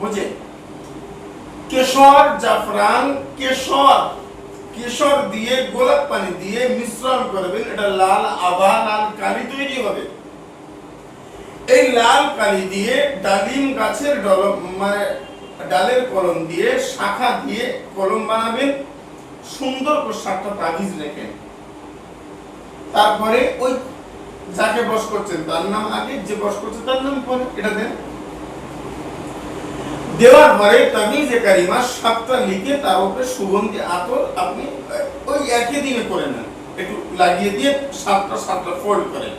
বুঝে? কেশর, জাফরান, কেশর। কেশর দিয়ে গোলাপ পানি দিয়ে মিশ্রণ করবেন। এটা লাল আভা, লাল কালি তৈরি হবে। এই লাল কালি দিয়ে ডালিম গাছের মানে ডালের কলম দিয়ে শাখা দিয়ে কলম বানাবেন। সুন্দর সাতটা তাবিজ রেখেন তারপরে ওই যাকে বস করছেন, তার নাম আগে যে বস করছে, তার নাম পরে, এটা দেন। দেওয়ার পরে তাবিজে কারিমা সাতটা লিখে তার উপরে সুগন্ধি, আতর আপনি ওই একই দিনে করে নেন। একটু লাগিয়ে দিয়ে সাতটা সাতটা ফোল্ড করেন।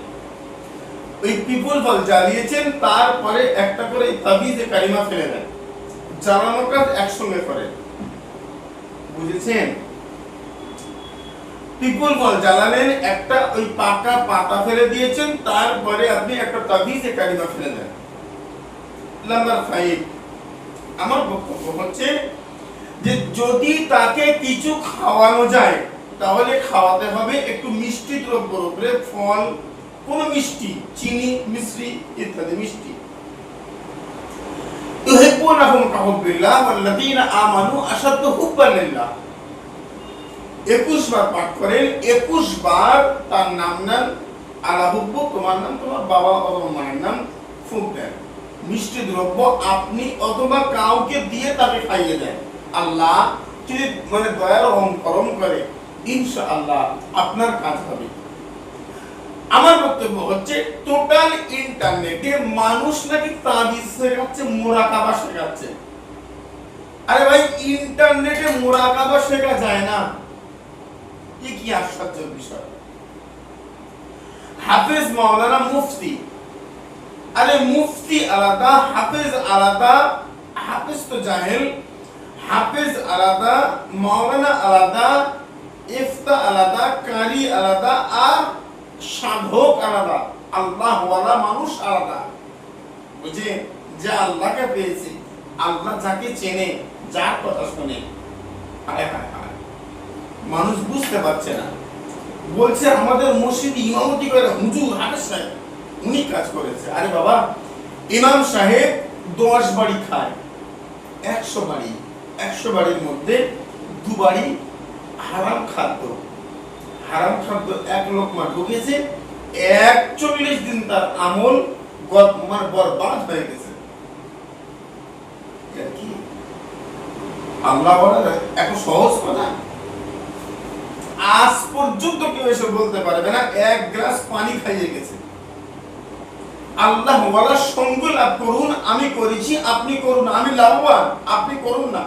ওই পিপুল ফল জ্বালিয়েছেন, তারপরে একটা করে তাবিজে কারিমা ফেলে দেন। জ্বালানোর কাজ একসঙ্গে করেন বুঝেছেন? পিপুল ফল জ্বালালেন, একটা ওই পাকা পাতা ফেলে দিয়েছেন, তারপরে আপনি একটা তাবিজে কারিমা ফেলে দেন। নাম্বার ফাইভ আমার বক্তব্য হচ্ছে যে যদি তাকে কিছু খাওয়ানো যায়, তাহলে খাওয়াতে হবে একটু মিষ্টি দ্রব্যর উপরে ফল, কোন মিষ্টি, চিনি, মিশ্রি ইত্যাদি মিষ্টি। ইউহিব্বুনাহুম কাহুব্বিল্লাহ ওয়াল্লাযীনা আমানু আশাদ্দু হুব্বান লিল্লাহ। 21 বার পাঠ করেন 21 বার তার নাম তোমার নাম তোমার বাবা অথবা মায়ের নাম ফুঁক দেন। মিষ্টি দ্রব্য আপনি অথবা কাউকে দিয়ে তাকে খাইয়ে দেন। আল্লাহ যদি মানে দয়ার রহম করম করে, ইনশাআল্লাহ আপনার কাজ হবে। আমার বক্তব্য হচ্ছে, টোটাল ইন্টারনেটে মানুষ নাকি তাবিজ শেখাচ্ছে, মোরাকাবা শেখাচ্ছে। আরে ভাই, ইন্টারনেটে মোরাকাবা শেখা যায় না। এ কি আশ্চর্যের বিষয়। হাফেজ মাওলানা মুফতি আরে মুফতি আলাদা, হাফেজ আলাদা, হাফেজ তো জাহেল, হাফেজ আলাদা, মাওলানা আলাদা, ইফতা আলাদা কারি আলাদা আর সাধক আলাদা আল্লাহ ওয়ালা মানুষ আলাদা। বুঝে যে আল্লাহকে পেয়েছে, আল্লাহ যাকে চেনে, যার কথা শুনে। মানুষ বুঝতে পারছে না। বলছে আমাদের মসজিদ ইমামতি করে হুজুর হাফেজ সাহেব। উনি কাজ করেছে। আরে বাবা, ইমাম সাহেব দশ বাড়ি খায়। একশো বাড়ি, একশো বাড়ির মধ্যে দু বাড়ি হারাম খাদ্য। হারাম খাদ্য এক লোকমা ঢুকেছে একচল্লিশ দিন তার আমল মানে বরবাদ হয়ে গেছে। কি? আল্লাহ বলে, এত সহজ কথা? আজ পর্যন্ত কেউ এসে বলতে পারবে না, এক গ্লাস পানি খাইয়ে গেছে। আল্লাহ বলার সঙ্গ লাভ করুন, আমি করেছি, আপনি করুন, আমি লাভবান, আপনি করুন না।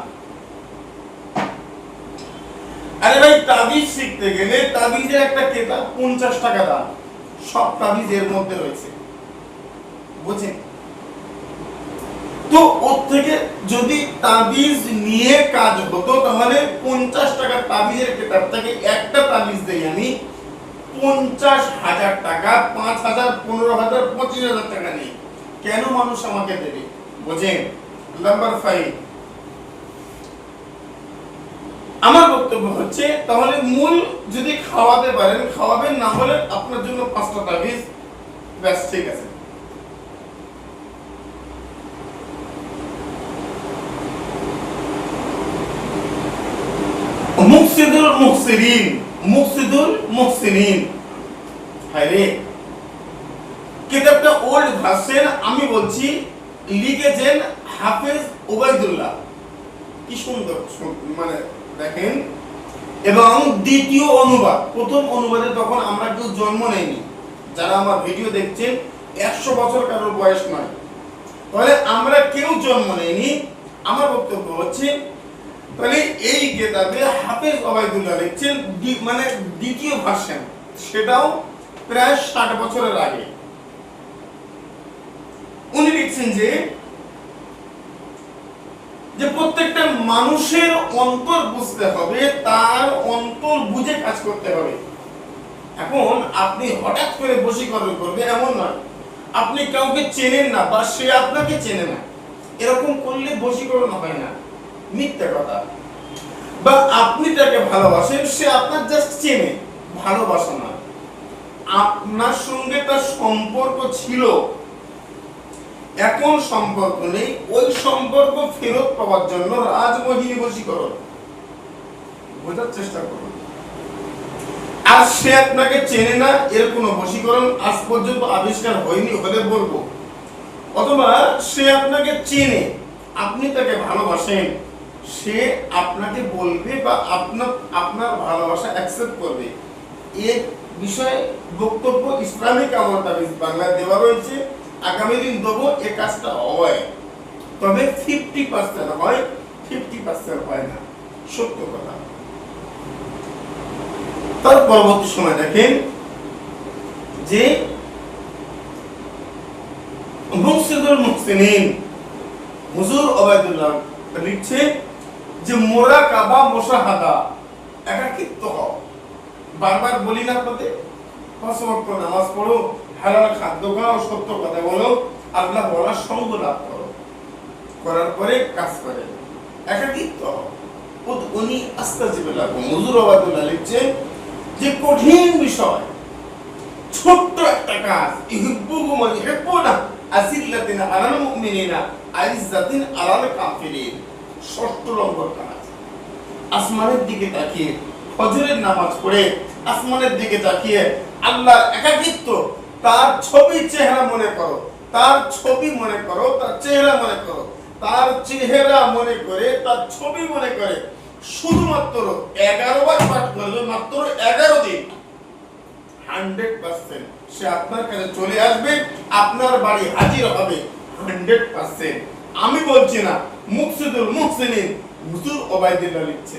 আরে ভাই, তাবিজ শিখতে গেলে তাবিজের একটা কেতাব পঞ্চাশ টাকা দাম। সব তাবিজ এর মধ্যে রয়েছে। বুঝেন? তো ওর থেকে যদি তাবিজ নিয়ে কাজ হতো, তাহলে পঞ্চাশ টাকার তাবিজের কেতাব থেকে একটা তাবিজ দেই আমি। পঞ্চাশ হাজার টাকা, পাঁচ হাজার, পনেরো হাজার, পঁচিশ হাজার টাকা নেই। কেন মানুষ আমাকে দেবে? বোঝেন। নাম্বার ফাইভ আমার বক্তব্য হচ্ছে, তাহলে মূল যদি খাওয়াতে পারেন, খাওয়াবেন, না হলে আপনার জন্য পাঁচটা তাবিজ। ব্যাস, ঠিক আছে। মুকসিদুল মুহসিনিন মুকসিদুল মুহসিনিন। আরে কিতাবটা ওল্ড ভার্সন আমি বলছি, লিখেছেন হাফেজ ওবাইদুল্লাহ কি সুন্দর মানে দেখেন। এবং দ্বিতীয় অনুবাদ, প্রথম অনুবাদে তখন আমরা কেউ জন্ম নেইনি যারা আমার ভিডিও দেখছেন, একশো বছর কারোর বয়স নয়। তাহলে আমরা কেউ জন্ম নেয়নি। আমার বক্তব্য হচ্ছে তাহলে এই কেতাবে হাফেজ ওবায়দুল্লাহ লিখছেন মানে দ্বিতীয় ভার্সন। সেটাও প্রায় ষাট বছরের আগে। উনি লিখছেন যে যে প্রত্যেকটা মানুষের অন্তর বুঝতে হবে, তার অন্তর বুঝে কাজ করতে হবে। এখন আপনি হঠাৎ করে বশীকরণ করবে, এমন নয়। আপনি কাউকে চেনেন না বা সে আপনাকে চেনে না। এরকম করলে বশীকরণ হয় না। মিথ্যা কথা। বা আপনি তাকে ভালোবাসেন, সে আপনার জাস্ট চেনে, ভালোবাসা না। আপনার সঙ্গে তার সম্পর্ক ছিল। এখন সম্পর্ক নেই, ওই সম্পর্ক ফেরত পাওয়ার জন্য রাজমোহিনী বশীকরণ। বোঝার চেষ্টা করুন। আর সে আপনাকে চেনে না, এর কোনো বশীকরণ আজ পর্যন্ত আবিষ্কার হয়নি হলে বলব। অথবা সে আপনাকে চেনে, আপনি তাকে ভালোবাসেন। সে আপনাকে বলবে বা আপনার আপনার ভালোবাসা অ্যাকসেপ্ট করবে। এর বিষয়ে বক্তব্য ইসলামিক আমল তাবিজ বাংলায় দেওয়া রয়েছে। আগামী দিন দেবো, এ কাজটা হয়। তবে ফিফটি পার্সেন্ট হয় ফিফটি পার্সেন্ট হয় না। সত্য কথা। তার পরবর্তী সময় দেখেন যে মুফসিদুল মুহসিনিন হুজুর ওবায়দুল্লাহ লিখছে যে মোরা কাবা মোশাহাদা একাকিত্ব হও। বারবার বলি না আপনাদের, পাঁচ নামাজ পড়ো, হালাল খাদ্য খাও, সত্য কথা বলো, আল্লাহ বলার সঙ্গ লাভ করো। করার পরে কাজ করে একাকিত্ব হও। উদ- উনি আস্তাজিবুল্লাহ হুজুর ওবায়দুল্লাহ লিখছেন যে কঠিন বিষয়, ছোট্ট একটা কাজ, ইহিব্বুহুম ওয়া ইহিব্বুনা, আজিল্লাতিন আলাল মুমিনিনা, আইজ্জাতিন আলাল কাফিরিন। ষষ্ঠ নম্বর কাজ আসমানের দিকে তাকিয়ে ফজরের নামাজ পড়ে আসমানের দিকে তাকিয়ে আল্লাহর একাকিত্ব, তার ছবি চেহারা মনে করো, তার ছবি মনে করো, তার চেহারা মনে করো, তার চেহারা মনে করে, তার ছবি মনে করে, শুধুমাত্র এগারো বার পাঠ করবে, মাত্র এগারো দিন। হান্ড্রেড পার্সেন্ট সে আপনার কাছে চলে আসবে, আপনার বাড়ি হাজির হবে। Hundred percent. আমি বলছি না মুকসিদুল মুহসিনিন হুজুর ওবাইদুল্লাহ লিখছে।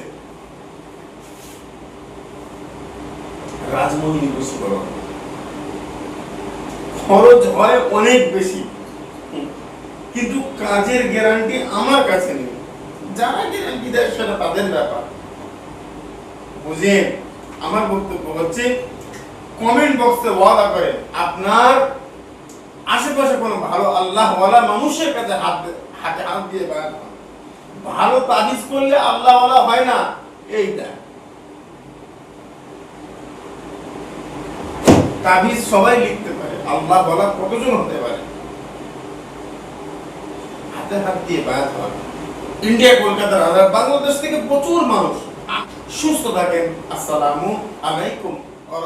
রাজমোহিনী বশীকরণ খরচ হয় অনেক বেশি। কিন্তু কাজের গ্যারান্টি আমার কাছে নেই। যারা গ্যারান্টি দেয় সেটা তাদের ব্যাপার। বুঝেন, আমার বক্তব্য হচ্ছে কমেন্ট বক্সে ওয়াদা করেন, আপনার আশেপাশে কোনো ভালো আল্লাহওয়ালা মানুষের কাছে হাত ভালো তাবিজ করলে আল্লাহ হয় না। এইটা। তাবিজ সবাই লিখতে পারে। আল্লাহ বলা কতজন হতে পারে? হাতে হাত দিয়ে বেড়াতে হবে। ইন্ডিয়া কলকাতার আর বাংলাদেশ থেকে প্রচুর মানুষ সুস্থ থাকেন। আসসালামু আলাইকুম ওয়া